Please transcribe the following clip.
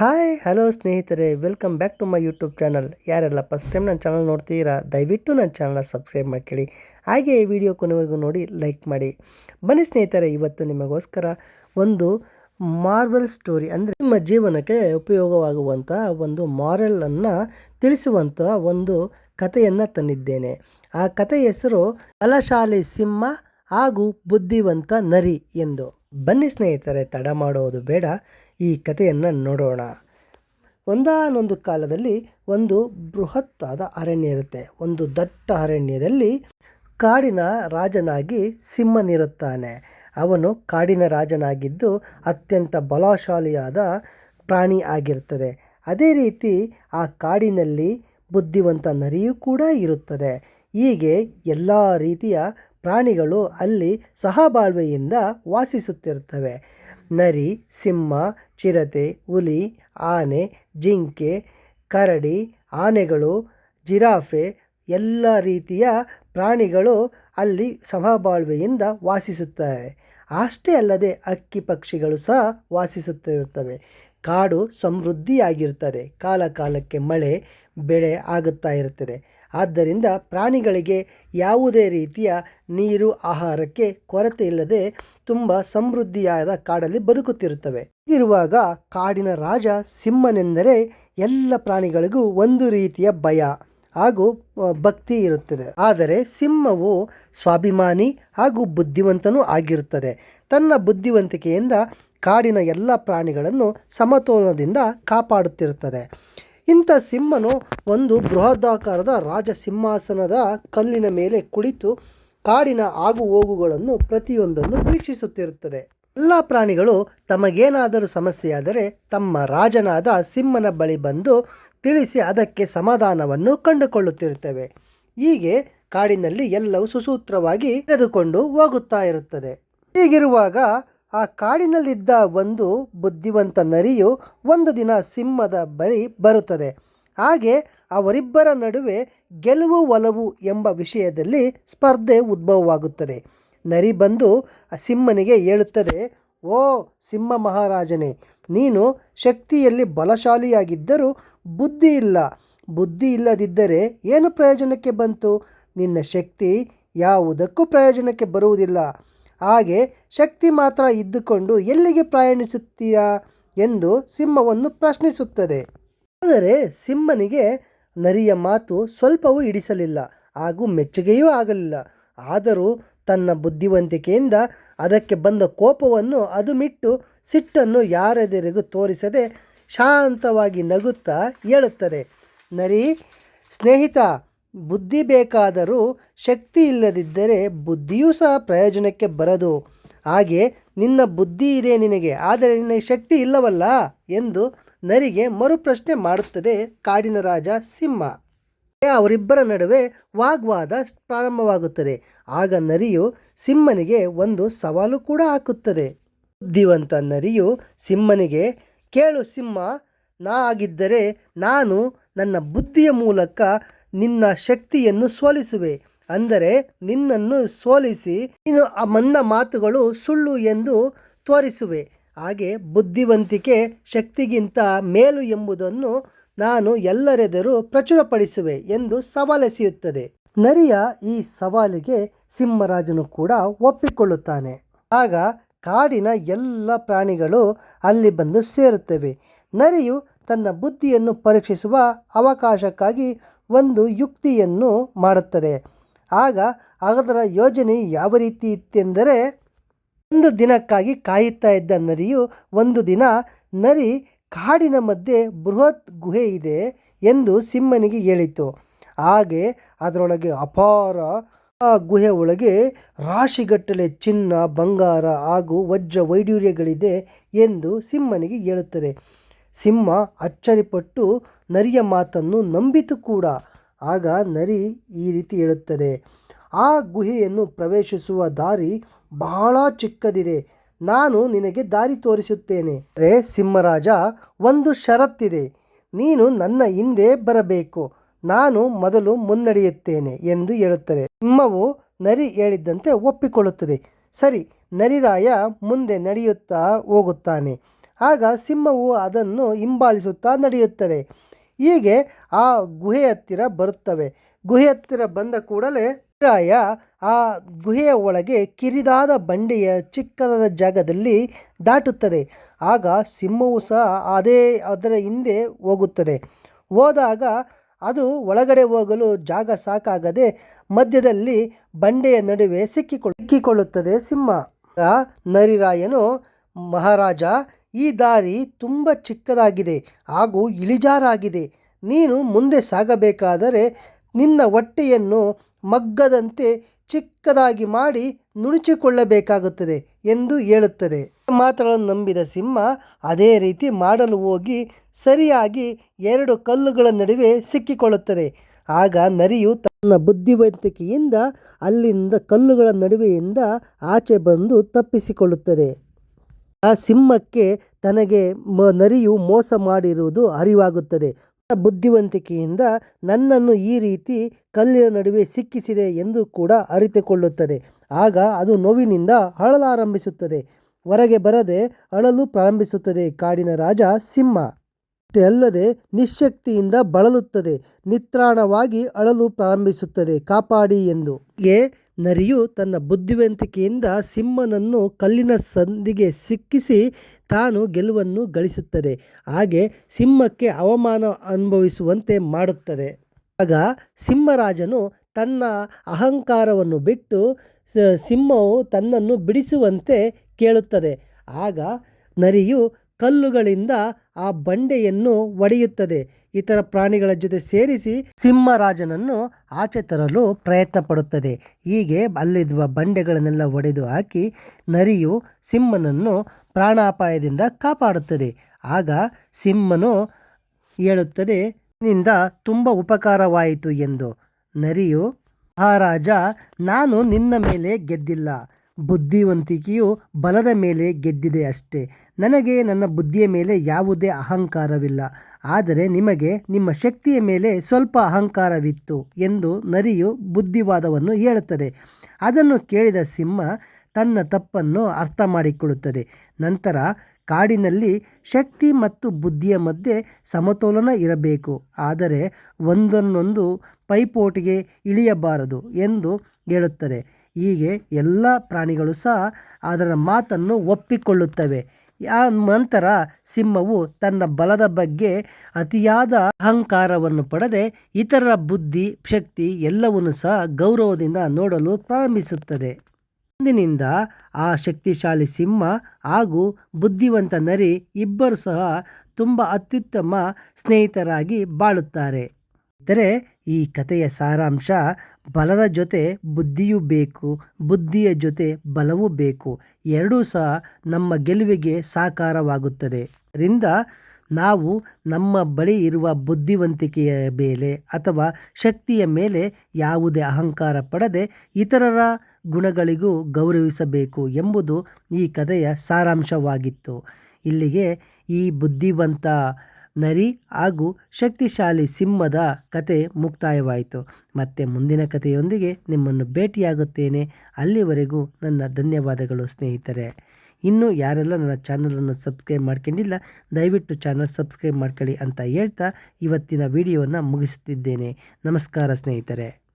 Hi, hello ಸ್ನೇಹಿತರೆ, welcome back to my YouTube channel. ಯಾರೆಲ್ಲ first time ನನ್ನ channel ನೋಡ್ತೀರಾ ದಯವಿಟ್ಟು ನನ್ನ ಚಾನಲ್ನ ಸಬ್ಸ್ಕ್ರೈಬ್ ಮಾಡ್ಕೊಳ್ಳಿ. ಹಾಗೆ ಈ ವಿಡಿಯೋ ಕೊನೆವರೆಗೂ ನೋಡಿ ಲೈಕ್ ಮಾಡಿ. ಬನ್ನಿ ಸ್ನೇಹಿತರೆ, ಇವತ್ತು ನಿಮಗೋಸ್ಕರ ಒಂದು ಮಾರ್ವೆಲ್ ಸ್ಟೋರಿ ಅಂದರೆ ನಿಮ್ಮ ಜೀವನಕ್ಕೆ ಉಪಯೋಗವಾಗುವಂಥ ಒಂದು ಮಾರಲನ್ನು ತಿಳಿಸುವಂಥ ಒಂದು ಕಥೆಯನ್ನು ತಂದಿದ್ದೇನೆ. ಆ ಕಥೆ ಹೆಸರು ಬಲಶಾಲಿ ಸಿಂಹ ಹಾಗೂ ಬುದ್ಧಿವಂತ ನರಿ ಎಂದು. ಬನ್ನಿ ಸ್ನೇಹಿತರೆ, ತಡ ಮಾಡೋದು ಬೇಡ. ಈ ಕಥೆಯನ್ನು ನೋಡೋಣ. ಒಂದಾನೊಂದು ಕಾಲದಲ್ಲಿ ಒಂದು ಬೃಹತ್ತಾದ ಅರಣ್ಯ ಇರುತ್ತೆ. ಒಂದು ದಟ್ಟ ಅರಣ್ಯದಲ್ಲಿ ಕಾಡಿನ ರಾಜನಾಗಿ ಸಿಂಹನಿರುತ್ತಾನೆ ಅವನು ಕಾಡಿನ ರಾಜನಾಗಿದ್ದು ಅತ್ಯಂತ ಬಲಶಾಲಿಯಾದ ಪ್ರಾಣಿ ಆಗಿರ್ತದೆ. ಅದೇ ರೀತಿ ಆ ಕಾಡಿನಲ್ಲಿ ಬುದ್ಧಿವಂತ ನರಿಯೂ ಕೂಡ ಇರುತ್ತದೆ. ಹೀಗೆ ಎಲ್ಲ ರೀತಿಯ ಪ್ರಾಣಿಗಳು ಅಲ್ಲಿ ಸಹಬಾಳ್ವೆಯಿಂದ ವಾಸಿಸುತ್ತಿರುತ್ತವೆ ನರಿ, ಸಿಂಹ, ಚಿರತೆ, ಹುಲಿ, ಆನೆ, ಜಿಂಕೆ, ಕರಡಿ, ಆನೆಗಳು, ಜಿರಾಫೆ ಎಲ್ಲ ರೀತಿಯ ಪ್ರಾಣಿಗಳು ಅಲ್ಲಿ ಸಮಬಾಳ್ವೆಯಿಂದ ವಾಸಿಸುತ್ತವೆ. ಅಷ್ಟೇ ಅಲ್ಲದೆ ಹಕ್ಕಿ ಪಕ್ಷಿಗಳು ಸಹ ವಾಸಿಸುತ್ತಿರುತ್ತವೆ. ಕಾಡು ಸಮೃದ್ಧಿಯಾಗಿರುತ್ತದೆ. ಕಾಲ ಕಾಲಕ್ಕೆ ಮಳೆ, ಬೆಳೆ ಆಗುತ್ತಾ ಇರುತ್ತದೆ. ಆದ್ದರಿಂದ ಪ್ರಾಣಿಗಳಿಗೆ ಯಾವುದೇ ರೀತಿಯ ನೀರು, ಆಹಾರಕ್ಕೆ ಕೊರತೆ ಇಲ್ಲದೆ ತುಂಬ ಸಮೃದ್ಧಿಯಾದ ಕಾಡಲ್ಲಿ ಬದುಕುತ್ತಿರುತ್ತವೆ. ಇರುವಾಗ ಕಾಡಿನ ರಾಜ ಸಿಂಹನೆಂದರೆ ಎಲ್ಲ ಪ್ರಾಣಿಗಳಿಗೂ ಒಂದು ರೀತಿಯ ಭಯ ಹಾಗೂ ಭಕ್ತಿ ಇರುತ್ತದೆ. ಆದರೆ ಸಿಂಹವು ಸ್ವಾಭಿಮಾನಿ ಹಾಗೂ ಬುದ್ಧಿವಂತನೂ ಆಗಿರುತ್ತದೆ. ತನ್ನ ಬುದ್ಧಿವಂತಿಕೆಯಿಂದ ಕಾಡಿನ ಎಲ್ಲ ಪ್ರಾಣಿಗಳನ್ನು ಸಮತೋಲನದಿಂದ ಕಾಪಾಡುತ್ತಿರುತ್ತದೆ. ಇಂಥ ಸಿಂಹನು ಒಂದು ಬೃಹದಾಕಾರದ ರಾಜ ಸಿಂಹಾಸನದ ಕಲ್ಲಿನ ಮೇಲೆ ಕುಳಿತು ಕಾಡಿನ ಆಗು ಹೋಗುಗಳನ್ನು ಪ್ರತಿಯೊಂದನ್ನು ವೀಕ್ಷಿಸುತ್ತಿರುತ್ತದೆ. ಎಲ್ಲ ಪ್ರಾಣಿಗಳು ತಮಗೇನಾದರೂ ಸಮಸ್ಯೆಯಾದರೆ ತಮ್ಮ ರಾಜನಾದ ಸಿಂಹನ ಬಳಿ ಬಂದು ತಿಳಿಸಿ ಅದಕ್ಕೆ ಸಮಾಧಾನವನ್ನು ಕಂಡುಕೊಳ್ಳುತ್ತಿರುತ್ತವೆ. ಹೀಗೆ ಕಾಡಿನಲ್ಲಿ ಎಲ್ಲವೂ ಸುಸೂತ್ರವಾಗಿ ನಡೆದುಕೊಂಡು ಹೋಗುತ್ತಾ ಇರುತ್ತದೆ. ಹೀಗಿರುವಾಗ ಆ ಕಾಡಿನಲ್ಲಿದ್ದ ಒಂದು ಬುದ್ಧಿವಂತ ನರಿಯು ಒಂದು ದಿನ ಸಿಂಹದ ಬಳಿ ಬರುತ್ತದೆ. ಹಾಗೆ ಅವರಿಬ್ಬರ ನಡುವೆ ಗೆಲುವು ಒಲವು ಎಂಬ ವಿಷಯದಲ್ಲಿ ಸ್ಪರ್ಧೆ ಉದ್ಭವವಾಗುತ್ತದೆ. ನರಿ ಬಂದು ಆ ಸಿಂಹನಿಗೆ ಹೇಳುತ್ತದೆ, ಓ ಸಿಂಹ ಮಹಾರಾಜನೇ, ನೀನು ಶಕ್ತಿಯಲ್ಲಿ ಬಲಶಾಲಿಯಾಗಿದ್ದರೂ ಬುದ್ಧಿ ಇಲ್ಲ. ಬುದ್ಧಿ ಇಲ್ಲದಿದ್ದರೆ ಏನು ಪ್ರಯೋಜನಕ್ಕೆ ಬಂತು? ನಿನ್ನ ಶಕ್ತಿ ಯಾವುದಕ್ಕೂ ಪ್ರಯೋಜನಕ್ಕೆ ಬರುವುದಿಲ್ಲ. ಹಾಗೆ ಶಕ್ತಿ ಮಾತ್ರ ಇದ್ದುಕೊಂಡು ಎಲ್ಲಿಗೆ ಪ್ರಯಾಣಿಸುತ್ತೀಯಾ ಎಂದು ಸಿಂಹವನ್ನು ಪ್ರಶ್ನಿಸುತ್ತದೆ. ಆದರೆ ಸಿಂಹನಿಗೆ ನರಿಯ ಮಾತು ಸ್ವಲ್ಪವೂ ಹಿಡಿಸಲಿಲ್ಲ, ಹಾಗೂ ಮೆಚ್ಚುಗೆಯೂ ಆಗಲಿಲ್ಲ. ಆದರೂ ತನ್ನ ಬುದ್ಧಿವಂತಿಕೆಯಿಂದ ಅದಕ್ಕೆ ಬಂದ ಕೋಪವನ್ನು ಅದು ಮಿಟ್ಟು ಸಿಟ್ಟನ್ನು ಯಾರೆದುರಿಗೂ ತೋರಿಸದೆ ಶಾಂತವಾಗಿ ನಗುತ್ತಾ ಹೇಳುತ್ತದೆ ನರಿ, ಸ್ನೇಹಿತ ಬುದ್ಧಿ ಬೇಕಾದರೂ ಶಕ್ತಿ ಇಲ್ಲದಿದ್ದರೆ ಬುದ್ಧಿಯೂ ಸಹ ಪ್ರಯೋಜನಕ್ಕೆ ಬರದು. ಹಾಗೆ ನಿನ್ನ ಬುದ್ಧಿ ಇದೆ ನಿನಗೆ, ಆದರೆ ನಿನಗೆ ಶಕ್ತಿ ಇಲ್ಲವಲ್ಲ ಎಂದು ನರಿಗೆ ಮರುಪ್ರಶ್ನೆ ಮಾಡುತ್ತದೆ ಕಾಡಿನ ರಾಜ ಸಿಂಹ. ಅವರಿಬ್ಬರ ನಡುವೆ ವಾಗ್ವಾದ ಪ್ರಾರಂಭವಾಗುತ್ತದೆ. ಆಗ ನರಿಯು ಸಿಂಹನಿಗೆ ಒಂದು ಸವಾಲು ಕೂಡ ಹಾಕುತ್ತದೆ. ಬುದ್ಧಿವಂತ ನರಿಯು ಸಿಂಹನಿಗೆ, ಕೇಳು ಸಿಂಹ, ನಾ ಆಗಿದ್ದರೆ ನಾನು ನನ್ನ ಬುದ್ಧಿಯ ಮೂಲಕ ನಿನ್ನ ಶಕ್ತಿಯನ್ನು ಸೋಲಿಸುವೆ. ಅಂದರೆ ನಿನ್ನನ್ನು ಸೋಲಿಸಿ ನೀನು ಆ ಮಂದ ಮಾತುಗಳು ಸುಳ್ಳು ಎಂದು ತೋರಿಸುವೆ. ಹಾಗೆ ಬುದ್ಧಿವಂತಿಕೆ ಶಕ್ತಿಗಿಂತ ಮೇಲು ಎಂಬುದನ್ನು ನಾನು ಎಲ್ಲರೆದುರು ಪ್ರಚುರಪಡಿಸುವೆ ಎಂದು ಸವಾಲೆಸೆಯುತ್ತದೆ. ನರಿಯ ಈ ಸವಾಲಿಗೆ ಸಿಂಹರಾಜನು ಕೂಡ ಒಪ್ಪಿಕೊಳ್ಳುತ್ತಾನೆ. ಆಗ ಕಾಡಿನ ಎಲ್ಲ ಪ್ರಾಣಿಗಳು ಅಲ್ಲಿ ಬಂದು ಸೇರುತ್ತವೆ. ನರಿಯು ತನ್ನ ಬುದ್ಧಿಯನ್ನು ಪರೀಕ್ಷಿಸುವ ಅವಕಾಶಕ್ಕಾಗಿ ಒಂದು ಯುಕ್ತಿಯನ್ನು ಮಾಡುತ್ತದೆ. ಆಗ ಅದರ ಯೋಜನೆ ಯಾವ ರೀತಿ ಇತ್ತೆಂದರೆ, ಒಂದು ದಿನಕ್ಕಾಗಿ ಕಾಯುತ್ತಾ ಇದ್ದ ನರಿಯು ಒಂದು ದಿನ, ನರಿ, ಕಾಡಿನ ಮಧ್ಯೆ ಬೃಹತ್ ಗುಹೆ ಇದೆ ಎಂದು ಸಿಂಹನಿಗೆ ಹೇಳಿತು. ಹಾಗೆ ಅದರೊಳಗೆ ಅಪಾರ ಆ ಗುಹೆ ಒಳಗೆ ರಾಶಿಗಟ್ಟಲೆ ಚಿನ್ನ, ಬಂಗಾರ ಹಾಗೂ ವಜ್ರ ವೈಡೂರ್ಯಗಳಿದೆ ಎಂದು ಸಿಂಹನಿಗೆ ಹೇಳುತ್ತದೆ. ಸಿಂಹ ಅಚ್ಚರಿಪಟ್ಟು ನರಿಯ ಮಾತನ್ನು ನಂಬಿತು ಕೂಡ. ಆಗ ನರಿ ಈ ರೀತಿ ಹೇಳುತ್ತದೆ, ಆ ಗುಹೆಯನ್ನು ಪ್ರವೇಶಿಸುವ ದಾರಿ ಬಹಳ ಚಿಕ್ಕದಿದೆ. ನಾನು ನಿನಗೆ ದಾರಿ ತೋರಿಸುತ್ತೇನೆ. ರೇ ಸಿಂಹರಾಜ, ಒಂದು ಷರತ್ತಿದೆ. ನೀನು ನನ್ನ ಹಿಂದೆ ಬರಬೇಕು. ನಾನು ಮೊದಲು ಮುನ್ನಡೆಯುತ್ತೇನೆ ಎಂದು ಹೇಳುತ್ತದೆ. ಸಿಂಹವು ನರಿ ಹೇಳಿದ್ದಂತೆ ಒಪ್ಪಿಕೊಳ್ಳುತ್ತದೆ. ಸರಿ, ನರಿರಾಯ ಮುಂದೆ ನಡೆಯುತ್ತಾ ಹೋಗುತ್ತಾನೆ. ಆಗ ಸಿಂಹವು ಅದನ್ನು ಹಿಂಬಾಲಿಸುತ್ತಾ ನಡೆಯುತ್ತದೆ. ಹೀಗೆ ಆ ಗುಹೆ ಹತ್ತಿರ ಬರುತ್ತವೆ. ಗುಹೆ ಹತ್ತಿರ ಬಂದ ಕೂಡಲೇ ಪ್ರಾಯ ಆ ಗುಹೆಯ ಒಳಗೆ ಕಿರಿದಾದ ಬಂಡೆಯ ಚಿಕ್ಕದಾದ ಜಾಗದಲ್ಲಿ ದಾಟುತ್ತದೆ. ಆಗ ಸಿಂಹವು ಸಹ ಅದೇ ಅದರ ಹಿಂದೆ ಹೋಗುತ್ತದೆ. ಹೋದಾಗ ಅದು ಒಳಗಡೆ ಹೋಗಲು ಜಾಗ ಸಾಕಾಗದೆ ಮಧ್ಯದಲ್ಲಿ ಬಂಡೆಯ ನಡುವೆ ಸಿಕ್ಕಿಕೊಳ್ಳ, ಸಿಕ್ಕಿಕೊಳ್ಳುತ್ತದೆ ಸಿಂಹ. ನರಿರಾಯನು, ಮಹಾರಾಜ ಈ ದಾರಿ ತುಂಬ ಚಿಕ್ಕದಾಗಿದೆ ಹಾಗೂ ಇಳಿಜಾರಾಗಿದೆ. ನೀನು ಮುಂದೆ ಸಾಗಬೇಕಾದರೆ ನಿನ್ನ ಹೊಟ್ಟೆಯನ್ನು ಮಗ್ಗದಂತೆ ಚಿಕ್ಕದಾಗಿ ಮಾಡಿ ನುಣುಚಿಕೊಳ್ಳಬೇಕಾಗುತ್ತದೆ ಎಂದು ಹೇಳುತ್ತದೆ. ಮಾತುಗಳನ್ನು ನಂಬಿದ ಸಿಂಹ ಅದೇ ರೀತಿ ಮಾಡಲು ಹೋಗಿ ಸರಿಯಾಗಿ ಎರಡು ಕಲ್ಲುಗಳ ನಡುವೆ ಸಿಕ್ಕಿಕೊಳ್ಳುತ್ತದೆ. ಆಗ ನರಿಯು ತನ್ನ ಬುದ್ಧಿವಂತಿಕೆಯಿಂದ ಅಲ್ಲಿಂದ ಕಲ್ಲುಗಳ ನಡುವೆಯಿಂದ ಆಚೆ ಬಂದು ತಪ್ಪಿಸಿಕೊಳ್ಳುತ್ತದೆ. ಆ ಸಿಂಹಕ್ಕೆ ತನಗೆ ಮ ನರಿಯು ಮೋಸ ಮಾಡಿರುವುದು ಅರಿವಾಗುತ್ತದೆ. ಬುದ್ಧಿವಂತಿಕೆಯಿಂದ ನನ್ನನ್ನು ಈ ರೀತಿ ಕಲ್ಲಿನ ನಡುವೆ ಸಿಕ್ಕಿಸಿದೆ ಎಂದು ಕೂಡ ಅರಿತುಕೊಳ್ಳುತ್ತದೆ. ಆಗ ಅದು ನೋವಿನಿಂದ ಅಳಲಾರಂಭಿಸುತ್ತದೆ. ಹೊರಗೆ ಬರದೆ ಅಳಲು ಪ್ರಾರಂಭಿಸುತ್ತದೆ. ಕಾಡಿನ ರಾಜ ಸಿಂಹ. ಅಷ್ಟೇ ಅಲ್ಲದೆ ನಿಶಕ್ತಿಯಿಂದ ಬಳಲುತ್ತದೆ. ನಿತ್ರಾಣವಾಗಿ ಅಳಲು ಪ್ರಾರಂಭಿಸುತ್ತದೆ. ಕಾಪಾಡಿ ಎಂದು. ಹೀಗೆ ನರಿಯು ತನ್ನ ಬುದ್ಧಿವಂತಿಕೆಯಿಂದ ಸಿಂಹನನ್ನು ಕಲ್ಲಿನ ಸಂದಿಗೆ ಸಿಕ್ಕಿಸಿ ತಾನು ಗೆಲುವನ್ನು ಗಳಿಸುತ್ತದೆ. ಹಾಗೆ ಸಿಂಹಕ್ಕೆ ಅವಮಾನ ಅನುಭವಿಸುವಂತೆ ಮಾಡುತ್ತದೆ. ಆಗ ಸಿಂಹರಾಜನು ತನ್ನ ಅಹಂಕಾರವನ್ನು ಬಿಟ್ಟು ಸಿಂಹವು ತನ್ನನ್ನು ಬಿಡಿಸುವಂತೆ ಕೇಳುತ್ತದೆ. ಆಗ ನರಿಯು ಕಲ್ಲುಗಳಿಂದ ಆ ಬಂಡೆಯನ್ನು ಒಡೆಯುತ್ತದೆ. ಇತರ ಪ್ರಾಣಿಗಳ ಜೊತೆ ಸೇರಿಸಿ ಸಿಂಹರಾಜನನ್ನು ಆಚೆ ತರಲು ಪ್ರಯತ್ನ ಪಡುತ್ತದೆ ಹೀಗೆ ಅಲ್ಲಿರುವ ಬಂಡೆಗಳನ್ನೆಲ್ಲ ಒಡೆದು ಹಾಕಿ ನರಿಯು ಸಿಂಹನನ್ನು ಪ್ರಾಣಾಪಾಯದಿಂದ ಕಾಪಾಡುತ್ತದೆ. ಆಗ ಸಿಂಹನು ಹೇಳುತ್ತದೆ ನಿಂದ ತುಂಬ ಉಪಕಾರವಾಯಿತು ಎಂದು. ನರಿಯು, ಮಹಾರಾಜ, ನಾನು ನಿನ್ನ ಮೇಲೆ ಗೆದ್ದಿಲ್ಲ. ಬುದ್ಧಿವಂತಿಕೆಯು ಬಲದ ಮೇಲೆ ಗೆದ್ದಿದೆ ಅಷ್ಟೇ. ನನಗೆ ನನ್ನ ಬುದ್ಧಿಯ ಮೇಲೆ ಯಾವುದೇ ಅಹಂಕಾರವಿಲ್ಲ. ಆದರೆ ನಿಮಗೆ ನಿಮ್ಮ ಶಕ್ತಿಯ ಮೇಲೆ ಸ್ವಲ್ಪ ಅಹಂಕಾರವಿತ್ತು ಎಂದು ನರಿಯು ಬುದ್ಧಿವಾದವನ್ನು ಹೇಳುತ್ತದೆ. ಅದನ್ನು ಕೇಳಿದ ಸಿಂಹ ತನ್ನ ತಪ್ಪನ್ನು ಅರ್ಥ ಮಾಡಿಕೊಳ್ಳುತ್ತದೆ ನಂತರ ಕಾಡಿನಲ್ಲಿ ಶಕ್ತಿ ಮತ್ತು ಬುದ್ಧಿಯ ಮಧ್ಯೆ ಸಮತೋಲನ ಇರಬೇಕು. ಆದರೆ ಒಂದನ್ನೊಂದು ಪೈಪೋಟಿಗೆ ಇಳಿಯಬಾರದು ಎಂದು ಹೇಳುತ್ತದೆ. ಹೀಗೆ ಎಲ್ಲ ಪ್ರಾಣಿಗಳು ಸಹ ಅದರ ಮಾತನ್ನು ಒಪ್ಪಿಕೊಳ್ಳುತ್ತವೆ. ಆ ನಂತರ ಸಿಂಹವು ತನ್ನ ಬಲದ ಬಗ್ಗೆ ಅತಿಯಾದ ಅಹಂಕಾರವನ್ನು ಪಡೆದೆ ಇತರರ ಬುದ್ಧಿ, ಶಕ್ತಿ ಎಲ್ಲವನ್ನು ಸಹ ಗೌರವದಿಂದ ನೋಡಲು ಪ್ರಾರಂಭಿಸುತ್ತದೆ. ಅಂದಿನಿಂದ ಆ ಶಕ್ತಿಶಾಲಿ ಸಿಂಹ ಹಾಗೂ ಬುದ್ಧಿವಂತ ನರಿ ಇಬ್ಬರು ಸಹ ತುಂಬ ಅತ್ಯುತ್ತಮ ಸ್ನೇಹಿತರಾಗಿ ಬಾಳುತ್ತಾರೆ. ಅಂದರೆ ಈ ಕಥೆಯ ಸಾರಾಂಶ ಬಲದ ಜೊತೆ ಬುದ್ಧಿಯೂ ಬೇಕು, ಬುದ್ಧಿಯ ಜೊತೆ ಬಲವೂ ಬೇಕು. ಎರಡೂ ಸಹ ನಮ್ಮ ಗೆಲುವಿಗೆ ಸಾಕಾರವಾಗುತ್ತದೆ. ರಿಂದ ನಾವು ನಮ್ಮ ಬಳಿ ಇರುವ ಬುದ್ಧಿವಂತಿಕೆಯ ಮೇಲೆ ಅಥವಾ ಶಕ್ತಿಯ ಮೇಲೆ ಯಾವುದೇ ಅಹಂಕಾರ ಪಡದೆ ಇತರರ ಗುಣಗಳಿಗೂ ಗೌರವಿಸಬೇಕು ಎಂಬುದು ಈ ಕಥೆಯ ಸಾರಾಂಶವಾಗಿತ್ತು. ಇಲ್ಲಿಗೆ ಈ ಬುದ್ಧಿವಂತ ನರಿ ಹಾಗೂ ಶಕ್ತಿಶಾಲಿ ಸಿಂಹದ ಕತೆ ಮುಕ್ತಾಯವಾಯಿತು. ಮತ್ತೆ ಮುಂದಿನ ಕಥೆಯೊಂದಿಗೆ ನಿಮ್ಮನ್ನು ಭೇಟಿಯಾಗುತ್ತೇನೆ. ಅಲ್ಲಿವರೆಗೂ ನನ್ನ ಧನ್ಯವಾದಗಳು, ಸ್ನೇಹಿತರೆ. ಇನ್ನೂ ಯಾರೆಲ್ಲ ನನ್ನ ಚಾನಲನ್ನು ಸಬ್ಸ್ಕ್ರೈಬ್ ಮಾಡ್ಕೊಂಡಿಲ್ಲ, ದಯವಿಟ್ಟು ಚಾನಲ್ ಸಬ್ಸ್ಕ್ರೈಬ್ ಮಾಡ್ಕೊಳ್ಳಿ ಅಂತ ಹೇಳ್ತಾ ಇವತ್ತಿನ ವಿಡಿಯೋವನ್ನು ಮುಗಿಸುತ್ತಿದ್ದೇನೆ. ನಮಸ್ಕಾರ, ಸ್ನೇಹಿತರೆ.